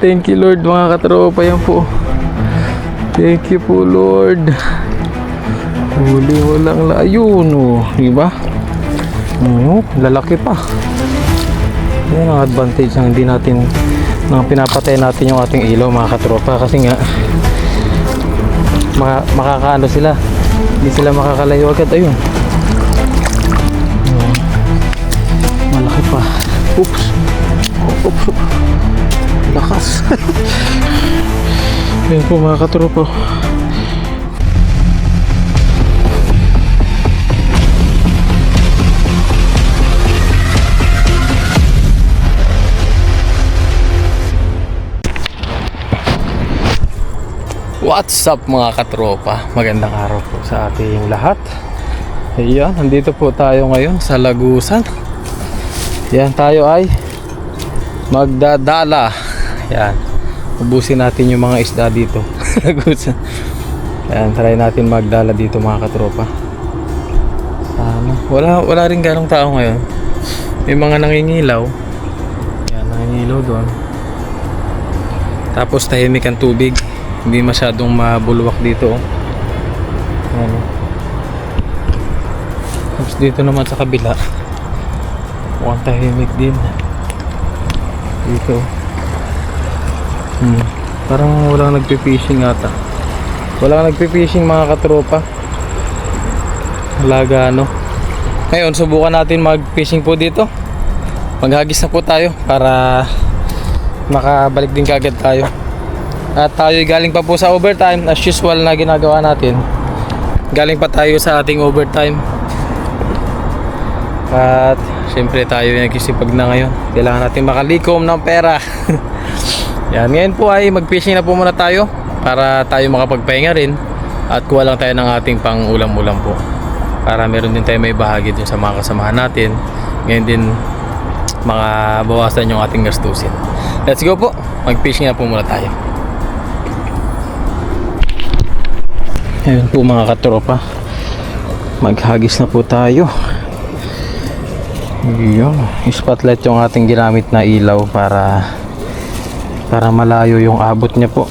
thank you Lord mga katropa yan po. Thank you po Lord. Huli mo lang la. Ayun oh. Diba? Oo, lalaki pa. Yan ang advantage ng hindi natin nang pinapatay natin yung ating ilaw mga katropa kasi nga maka, makakaano sila hindi sila makakalayo agad Ayun. malaki pa oops oops oops. Lakas ayun po mga katropa What's up mga katropa? Magandang araw po sa ating lahat. Ayan, nandito po tayo ngayon sa Lagusan. Yan, tayo ay magdadala. Yan. Ubusin natin yung mga isda dito. Lagusan. Yan, try natin magdala dito mga katropa. Ano, wala, wala rin ganong tao ngayon. May mga nangingilaw. Yan, nangingilaw doon. Tapos tahimik ang tubig. Hindi masyadong mabulwak dito. Oh. Ano. Tapos dito naman sa kabila. Mukhang tahimik din. Dito. Hmm. Parang wala nagpe-fishing ata. Wala nagpe-fishing mga katropa. Wala gaano. Ngayon, subukan natin mag-fishing po dito. Maghagis na po tayo para makabalik din kagad tayo. At tayo galing pa po sa overtime as usual na ginagawa natin. Galing pa tayo sa ating overtime. At syempre tayo yung nagsisipag na ngayon. Kailangan natin makalikom ng pera. Yan, ngayon po ay mag-fishing na po muna tayo para tayo makapagpahinga rin at kuha lang tayo ng ating pang ulam-ulam po. Para meron din tayo may bahagi dun sa mga kasamahan natin. Ngayon din makabawasan yung ating gastusin. Let's go po. Mag-fishing na po muna tayo. Ayun po mga katropa. Maghagis na po tayo. Yun. Spotlight yung ating ginamit na ilaw para para malayo yung abot niya po.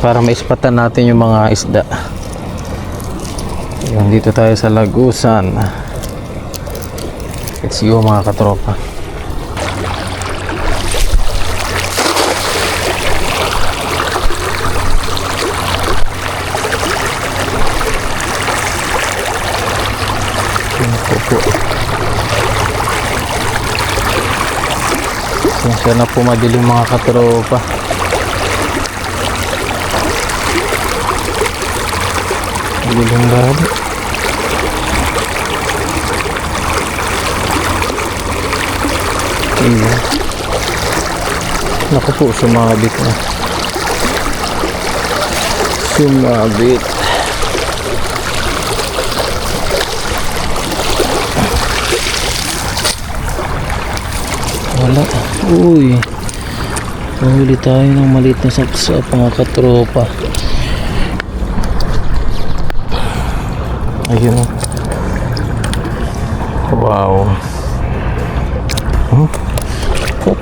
Para maispatan natin yung mga isda. Ayun, dito tayo sa Lagusan. Let's go mga katropa. Yun po po. Pasensya na po madilim mga katropa. Madilim lalo. Iya. Naku po, sumabit na. Sumabit. Wala. Uy. Nahuli tayo ng maliit na sapsap mga katropa. Ayun. Wow. Hmm. Hop.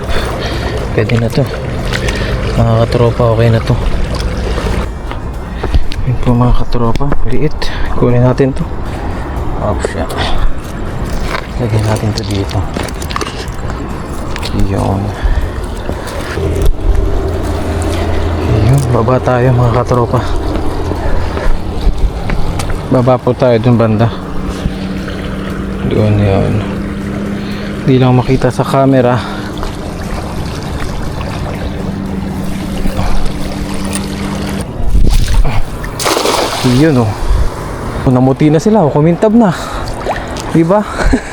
Pwede na to. Mga katropa, okay na to. Yun po mga katropa. Liit. Kunin natin to. Oh, shit. Lagyan natin to dito. Yun. Yun, baba tayo mga katropa. Baba po tayo dun banda. Doon yun. Hindi lang makita sa camera. Yun oh. Namuti na sila, oh, kumintab na. Diba?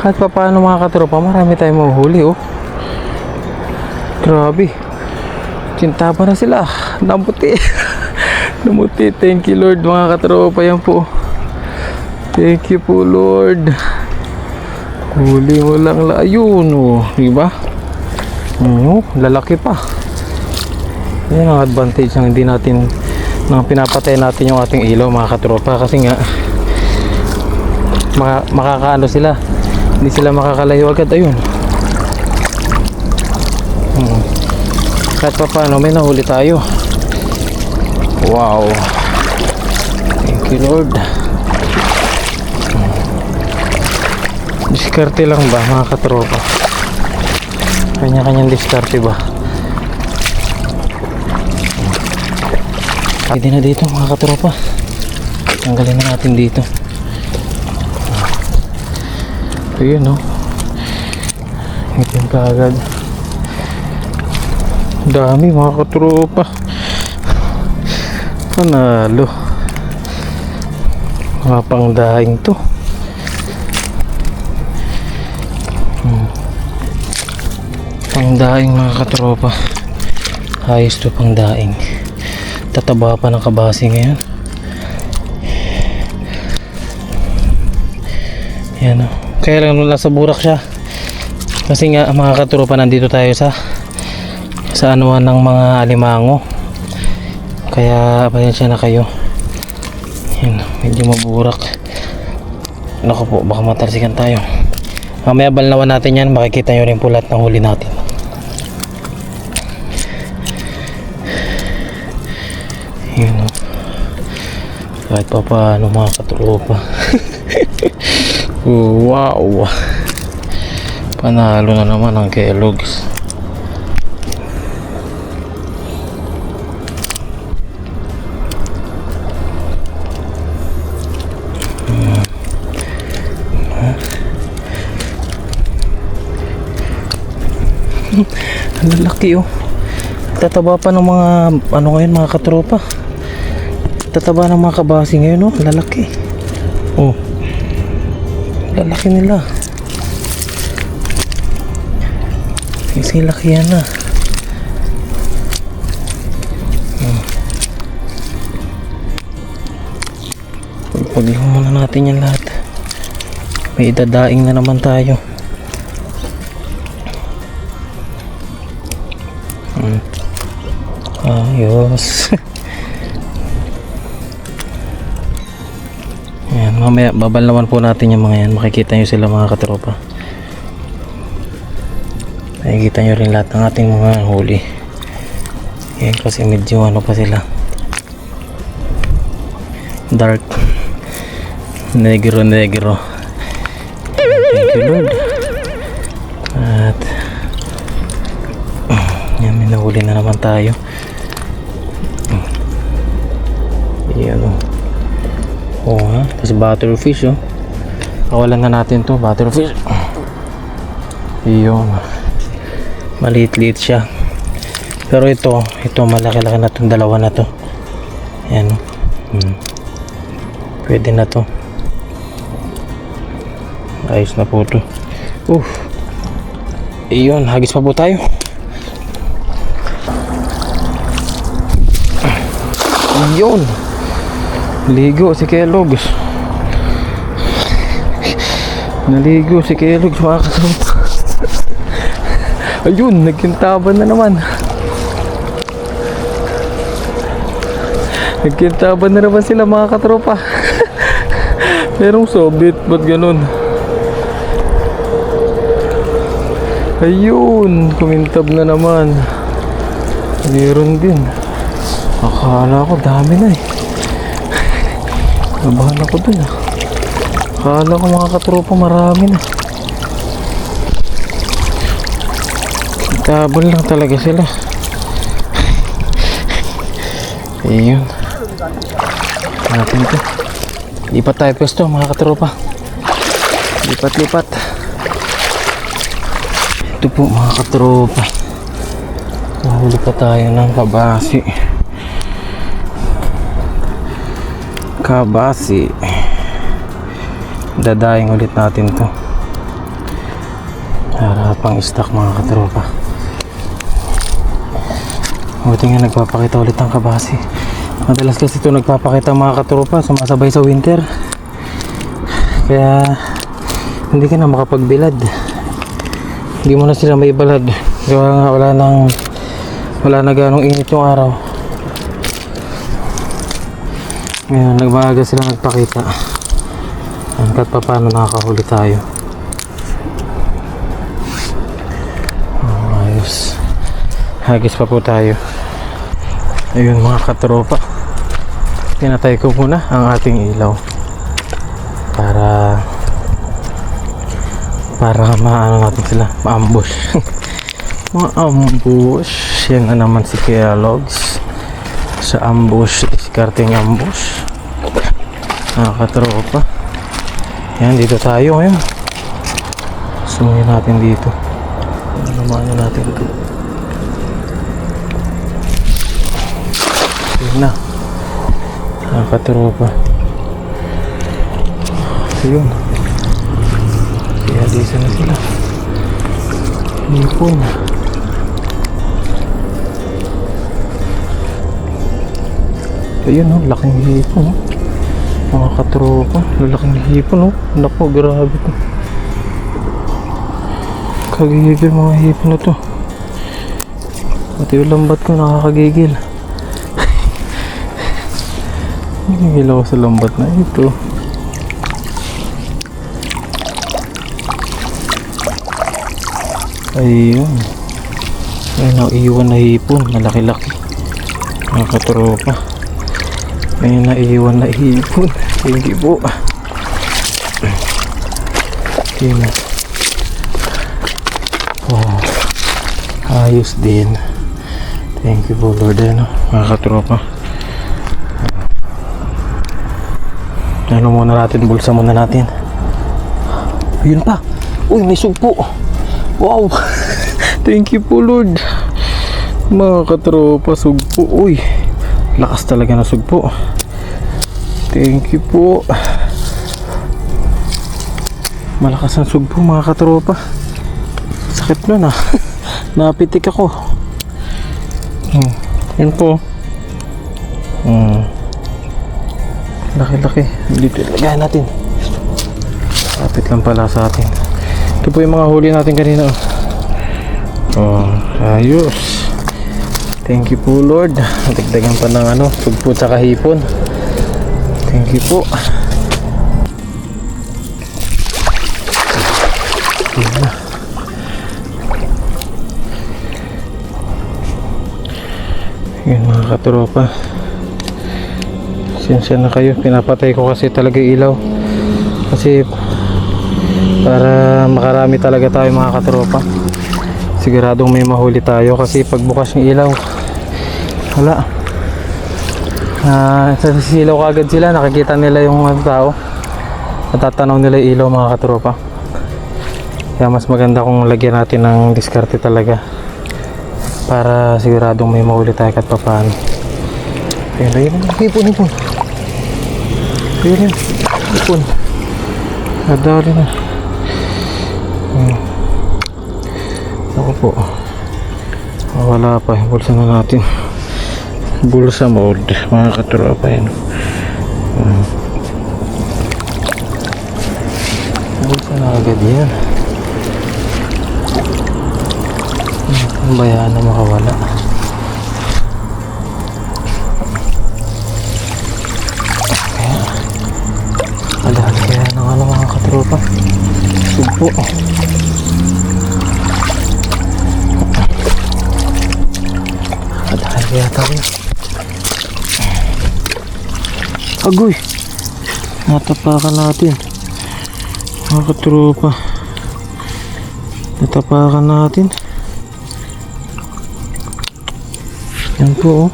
Kahit pa paano mga katropa, marami tayong mahuhuli oh. Grabe. Cinta pa na sila. Namuti. Namuti. Thank you Lord mga katropa yan po. Thank you po Lord. Huli mo lang la. Ayun oh. Diba? Oo, lalaki pa. Yan ang advantage ng hindi natin nang pinapatay natin yung ating ilaw mga katropa kasi nga maka, makakaano sila hindi sila makakalayo agad ayun hmm. Kahit pa paano, may nahuli tayo. Wow. Thank you, Lord. Diskarte lang ba, mga katropa? Kanya-kanyang diskarte ba? Pwede na dito, mga katropa. Tanggalin na natin dito. Ayun, no? Itim ka agad. Dami, mga katropa. Panalo. Mga pangdaing to. Hmm. Pangdaing mga katropa. Ayos to pangdaing. Tataba pa ng kabasi ngayon. Yan o. Kaya lang nung nasa burak siya. Kasi nga mga katropa nandito tayo sa sa anuan ng mga alimango. Kaya pasensya na kayo. Yan, medyo maburak. Naku po, baka matalsikan tayo. Mamaya balnawan natin yan, makikita nyo rin po lahat ng huli natin. Yun o. Kahit pa paano mga katropa. Wow. Panalo na naman ang Kellogg's. Ang lalaki oh. Tataba pa ng mga ano ngayon mga katropa. Tataba ng mga kabasi ngayon oh. Lalaki. Oh. Lalaki nila. Kasi laki yan na. Hmm. Pagpaglaw muna natin yan lahat. May idadaing na naman tayo. Hmm. Ayos. mamaya babal naman po natin yung mga yan. Makikita nyo sila mga katropa. Makikita nyo rin lahat ng ating mga huli. Ayan kasi medyo ano pa sila. Dark. Negro negro. Thank you Lord. At yan, may nahuli na naman tayo. Oo nga. Tapos butterfish oh. Kawalan na natin to butterfish. Iyon. Maliit-liit siya. Pero ito, ito malaki-laki na itong dalawa na to. Ayan. oh. Hmm. Pwede na to. Ayos na po to. Uff. Iyon, hagis pa po tayo. Iyon. Ligo si Kellogg's. Naligo si Kellogg's mga kasama. Ayun, nagkintaban na naman. Nagkintaban na naman sila mga katropa. Merong sobit, ba't ganun? Ayun, kumintab na naman. Meron din. Akala ko dami na eh. Nabahan ako dun ah. Akala ko mga katropa marami na. Tabol lang talaga sila. Ayun. Natin to. Lipat tayo pwesto mga katropa. Lipat lipat. Ito po mga katropa. Nahuli pa tayo ng kabasi. Kabasi. Dadaing ulit natin to. Para pang stock mga katropa. Buti nga nagpapakita ulit ang kabasi. Madalas kasi ito nagpapakita mga katropa sumasabay sa winter. Kaya hindi ka na makapagbilad. Hindi mo na sila may balad. Kaya nga wala nang wala na ganong init yung araw. Ngayon, nagmaga sila nagpakita. Hanggat pa paano nakakahuli tayo. Oh, ayos. Hagis pa po tayo. Ayun mga katropa. Pinatay ko muna ang ating ilaw. Para para maano natin sila, ma-ambush. ma-ambush. Yan na naman si Kuya Logs. Sa ambush, discarding ambush. Mga katropa. Yan, dito tayo ngayon. Sumuhin natin dito. Lumayan natin ito. Yun na. Mga katropa. Yun. Kaya dito na sila. Hipon. Ayun oh, laking hipon oh. Mga katropa, lalaking hipon oh. Naku, grabe to. Kagigil mga hipon na to. Pati yung lambat ko nakakagigil. Gigil ako sa lambat na ito. Ayun. May naiwan na hipon. Malaki-laki. Mga katropa. May naiwan na hipon. You po. Yun. Oh. Ayos din. Thank you po Lord. Ano, mga katropa. Ano muna natin, bulsa muna natin. Yun pa. Uy, may sugpo. Wow. Thank you po Lord. Mga katropa, sugpo. Uy, lakas talaga na sugpo. Thank you po. Malakas ang sugpo mga katropa. Sakit nun ah. Napitik ako. Hmm. Yun po. Hmm. Laki-laki. Dito ilagay natin. Kapit lang pala sa atin. Ito po yung mga huli natin kanina. Oh, ayos. Thank you po Lord. Dagdagan pa ng ano, sugpo sa kahipon. Thank you po. Yun mga katropa. Sinsya na kayo. Pinapatay ko kasi talaga ilaw. Kasi para makarami talaga tayo mga katropa siguradong may mahuli tayo kasi pagbukas ng ilaw wala. Ah sa silaw kagad sila nakikita nila yung tao. Natatanaw nila yung ilaw mga katropa. Kaya mas maganda kung lagyan natin ng diskarte talaga para siguradong may mahuli tayo kahit papaano. Ayun ayun ipon ipon ayun yun ipon nadali na Hmm. Ako po. Wala pa. Bulsa na natin. Bulsa mode. Mga katropa yan. Hmm. Bulsa na agad yan. Bayaan na makawala. Alahali kaya ng ano mga katropa. Sugpo. Adahan kaya tayo. Agoy! Natapakan natin. Mga katropa. Natapakan natin. Yan po oh.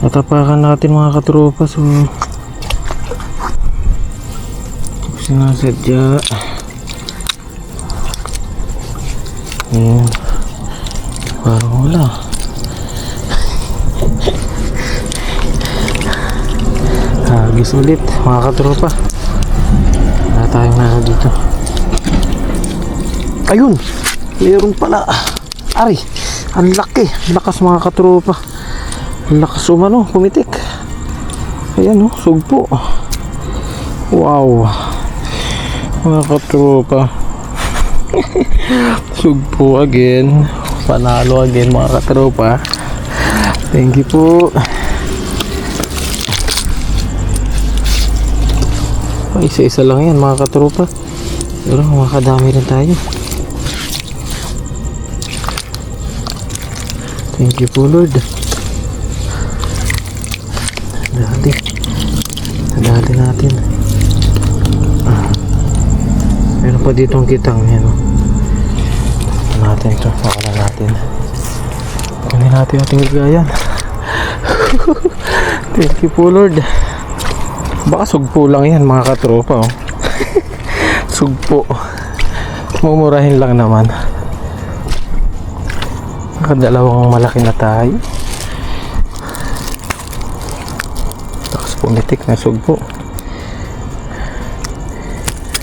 Natapakan natin mga katropa. So, sinasadya. Ayan. Parang wala. Hagis ulit, mga katropa. Wala tayong nasa dito. Ayun! Meron pala. Ari! Ang laki! Lakas mga katropa. Ang lakas umano, pumitik. Ayan oh, sugpo. Wow! Mga katropa. Sugpo again. Panalo again mga katropa. Thank you po. Oh, isa-isa lang yan mga katropa. Pero makakadami rin tayo. Thank you po Lord. Dati. Dati natin. Ah. Meron pa dito ang kitang yan. oh. Natin to. Pakala natin. Kunin natin ating ligayan. Thank you po Lord. Baka sugpo lang yan mga katropa. Oh. sugpo. Mumurahin lang naman. Nakadalawang malaki na tayo. Tapos pumitik na sugpo.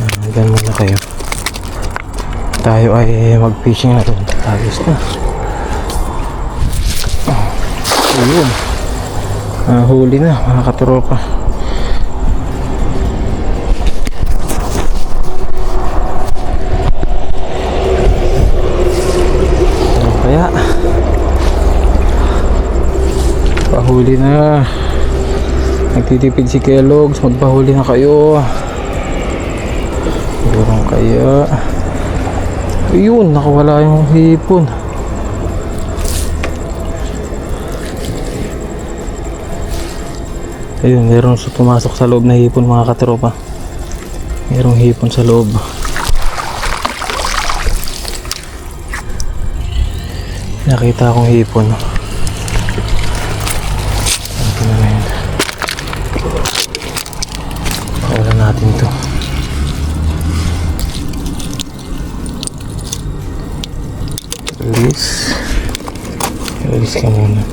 Ah, Diyan muna kayo. Tayo ay mag-fishing na doon. Ayos na. Ayun. Ah, huli na mga katropa. Ano kaya? Pahuli na. Nagtitipid si Kellogg's. Magpahuli na kayo. Sigurong kaya. Ayun, nakawala yung hipon. Ayun, meron sa pumasok sa loob na hipon mga katropa. Merong hipon sa loob. Nakita akong hipon. Ito Ka muna.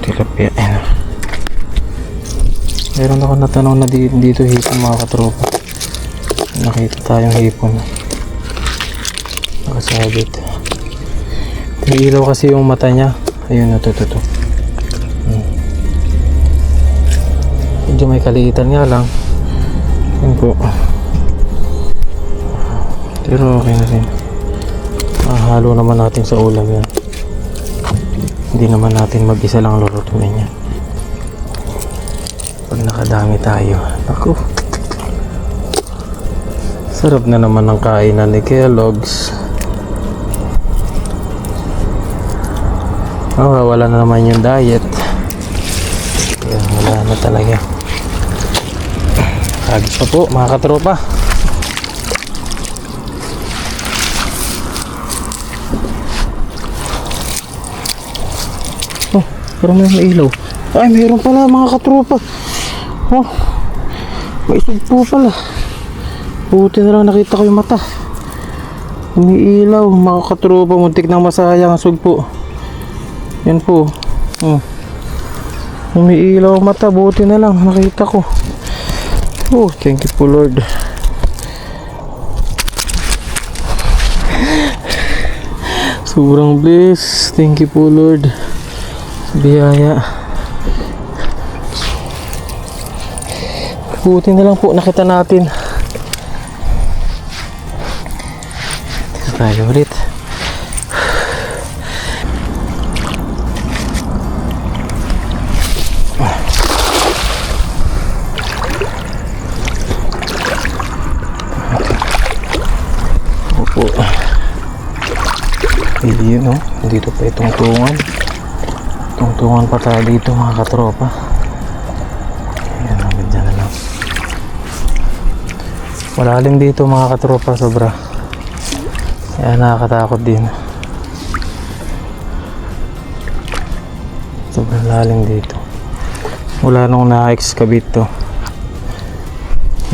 Tilapia. Ayan. Meron ako natanong na dito, dito hipon mga katropa. Nakita tayong hipon. Nakasabit. May ilaw kasi yung mata niya. Ayun, ito, ito, ito. Hmm. Medyo may kaliitan nga lang. Yun po. Pero okay na rin. Mahalo naman natin sa ulam yan. Hindi naman natin mag-isa lang lulutuin yan. Pag nakadami tayo. Ako. Sarap na naman ng kainan ni Kellogg's. Oh, wala na naman yung diet. Yan, wala na talaga. Agis pa po, mga katropa. Parang may ilaw. Ay, mayroon pala mga katropa. Oh, may sugpo pala. Buti na lang nakita ko yung mata. Umiilaw, mga katropa. Muntik nang masayang ang sugpo. Yan po. Oh. Umiilaw mata. Buti na lang nakita ko. Oh, thank you po Lord. Sobrang bliss. Thank you po Lord. Biyaya. Buti na lang po nakita natin. Dito tayo ulit. Opo. Hindi yun, no? Dito pa itong tungan. Tungtungan pa tayo dito, mga katropa. Ayan, na lang. Malalim dito, mga katropa, sobra. Kaya nakakatakot din. Sobrang lalim dito. Wala nung na-excavate to.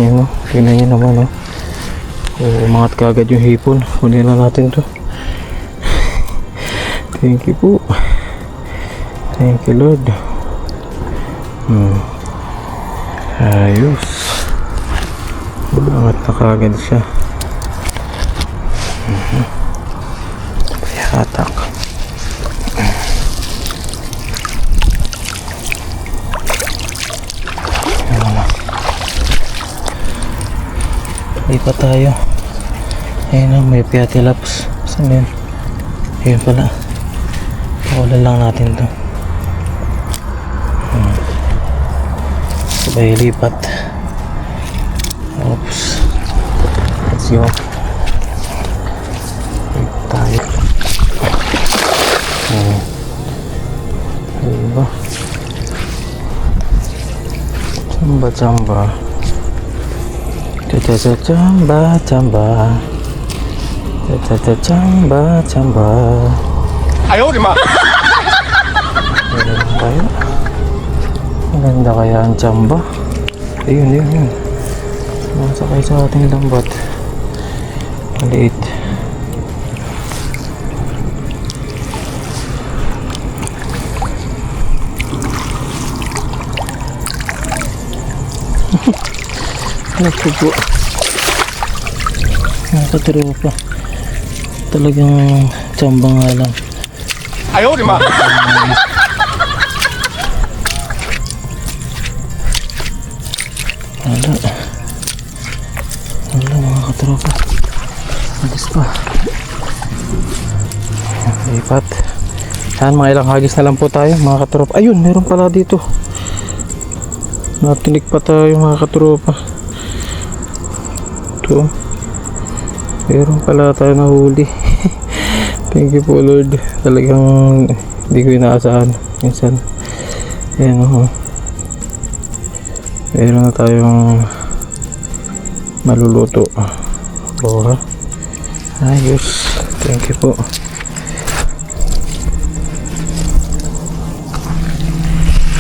Yan, no? Tingnan nyo naman? O, umangat kagad yung hipon. Kunin na natin to. Thank you po. Thank you Lord. Hmm. Ayos. Umangat na kagad siya. Payatak. Ayun na. Lipat tayo. Ayun na, may piatilaps. Saan yun? Ayun pala. Pakulan lang natin to. supaya lipat. Oops siap tarik nah limbah camba camba caca camba camba caca camba camba ayo Ayo, Maganda kaya ang tsamba. Ayun, ayun, ayun. Masakay sa ating lambat. Maliit. Nagsubo. Nakatiro pa. Talagang tsamba nga lang. Ayaw, di ba? Katropa. Alis pa. Lipat. Yan, mga ilang hagis na lang po tayo mga katropa. Ayun, meron pala dito. Natinig pa tayo mga katropa. Ito. Meron pala tayo nahuli. Thank you po Lord. Talagang hindi ko inaasahan. Minsan. Ayan oh. Meron na tayong maluluto. Bora. Ayos. Thank you po.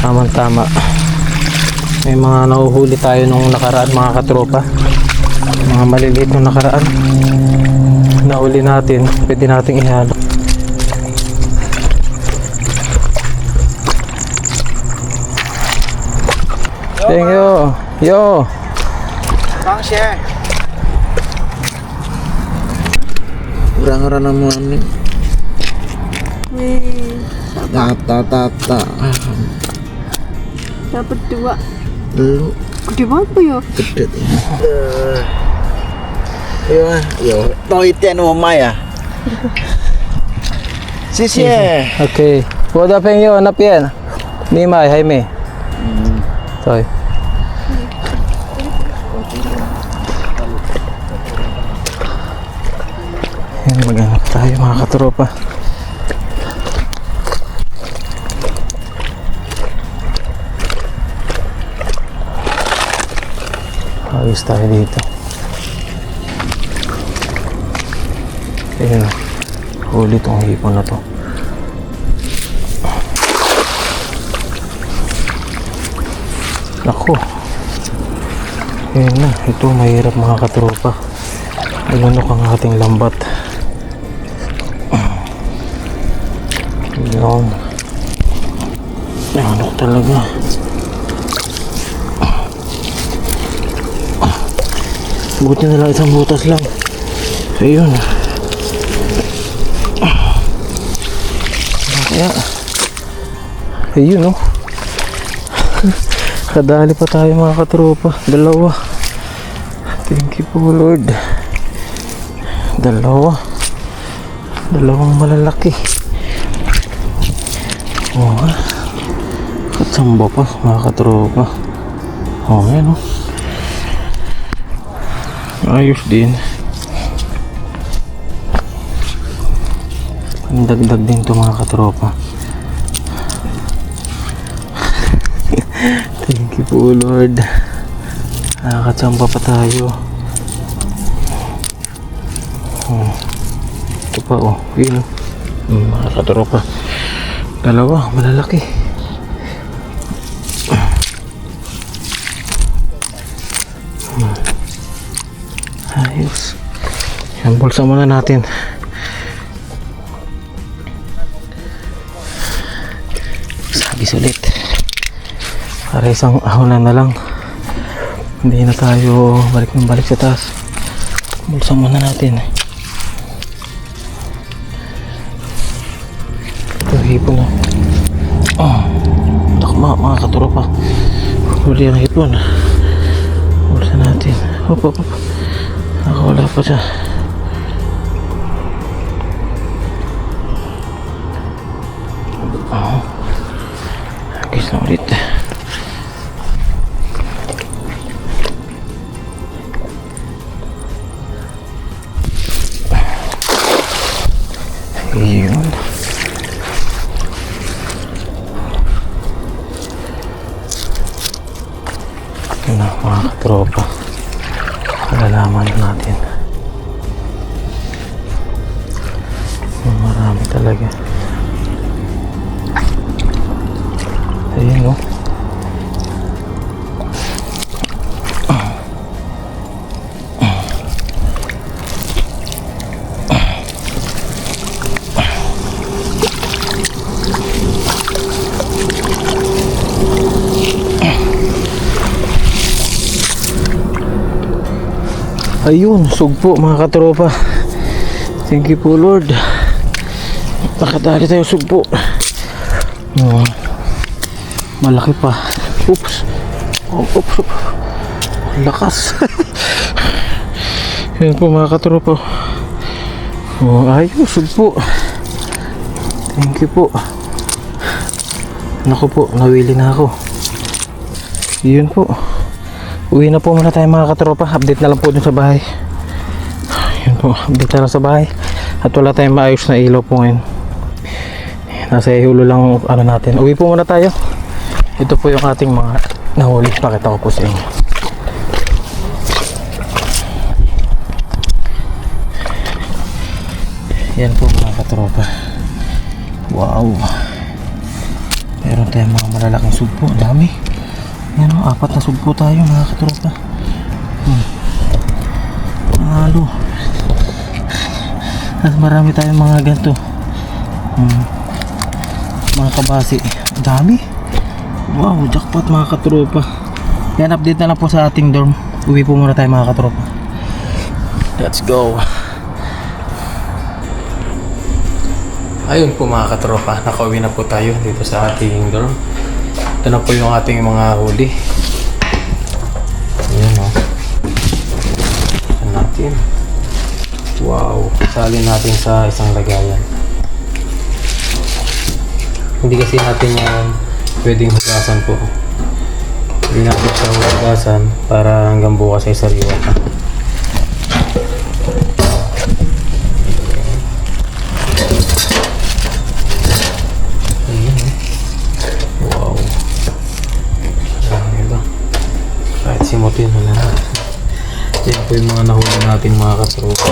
Tamang tama. May mga nahuhuli tayo nung nakaraan mga katropa. Mga maliliit nung nakaraan. Nahuli natin. Pwede nating ihalo. Thank you. Yo. 螃蟹，kurang orang namanya Wih, tata tata. Dapat dua. Lu. Gede apa ya? Gede. Eh. Ya, ya. yo toiten oma ya? Sisi eh. oke. Buat apa yang yo ini mah Mi mai hai mi. Hmm. Toi. Maghanap tayo mga katropa. Ayos tayo dito. Ayun. Huli tong hipon na to. Nako. Ayun na. Ito mahirap mga katropa. Ilunok ang ating lambat. Yun. Ilunok talaga. Buti na lang isang butas lang. Ayun. Kaya. Ayun oh. Kadali pa tayo mga katropa. Dalawa. Thank you po Lord. Dalawa. Dalawang malalaki. Oo nga. Katsamba pa mga katropa. Nga no. Ayos din. Ang dagdag din to mga katropa. Thank you po Lord. Nakakatsamba pa tayo. Oh. Ito pa oh. Yun. Hmm, mga katropa. Dalawa, malalaki. Ayos. Yan, bulsa muna natin. Sagis ulit. Para isang ahunan na lang. Hindi na tayo balik ng balik sa taas. Bulsa muna natin. Hipon na. Oh, takma mga katropa. Huli ang hipon. Bulsa natin. Hop, hop, hop. Nakawala pa siya. Oh. Agis na ulit. Ayun, sugpo mga katropa. Thank you po Lord. Nakadali tayo sugpo. Oh, malaki pa. Oops. Oh, oops. oops. Lakas. Yan po mga katropa. Oh, ayun, sugpo. Thank you po. Naku po, nawili na ako. Yun po. Uwi na po muna tayo mga katropa. Update na lang po dun sa bahay. Yun po, update na lang sa bahay. At wala tayong maayos na ilaw po ngayon. Nasa ihulo lang ano natin. Uwi po muna tayo. Ito po yung ating mga nahuli. Pakita ko po sa inyo. Yan po mga katropa. Wow. Meron tayong mga malalaking sugpo. Ang dami. Yan o, apat na sugpo tayo mga katropa. Hmm. Halo. At marami tayong mga ganito. Hmm. Mga kabasi. Ang dami. Wow, jackpot mga katropa. Yan, update na lang po sa ating dorm. Uwi po muna tayo mga katropa. Let's go. Ayun po mga katropa, nakauwi na po tayo dito sa ating dorm. Ito na po yung ating mga huli. Ayan o. Ito natin. Wow. Salin natin sa isang lagayan. Hindi kasi natin yan pwedeng hugasan po. Hindi natin siya hugasan para hanggang bukas ay sariwa pa. Mo na lang. Yan po yung mga nahuli natin mga katropa.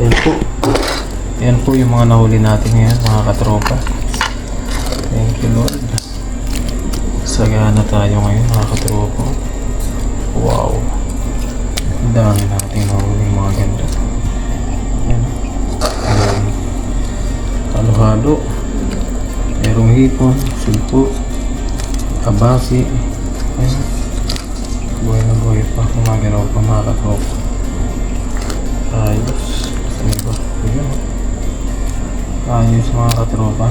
Yan po. Yan po yung mga nahuli natin ngayon mga katropa. Thank you Lord. Sagana tayo ngayon mga katropa. Wow. Ang dami natin nahuli mga ganda. Yan. Halo-halo. Merong hipon, sulpo, kabasi. Ayan. Buhay na buhay pa. Kumagalaw pa mga katropa. Ayos. Ano ba? Ayan. Ayos mga katropa.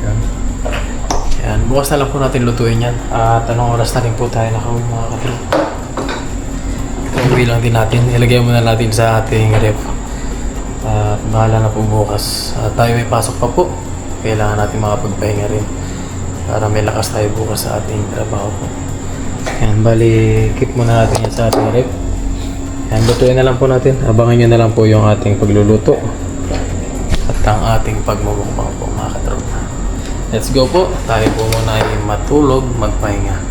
Yan. Yan. Bukas na lang po natin lutuin yan. At anong oras na rin po tayo nakauwi mga katropa. Pauwi lang din natin. Ilagay muna natin sa ating ref. At bahala na po bukas. At tayo may pasok pa po. Kailangan natin makapagpahinga rin. Para may lakas tayo bukas sa ating trabaho po. Yan, bali, keep muna natin yan sa ating rep. Yan, lutuin na lang po natin. Abangan nyo na lang po yung ating pagluluto. At ang ating pagmumukbang po mga katropa. Let's go po. Tayo po muna ay matulog, magpahinga.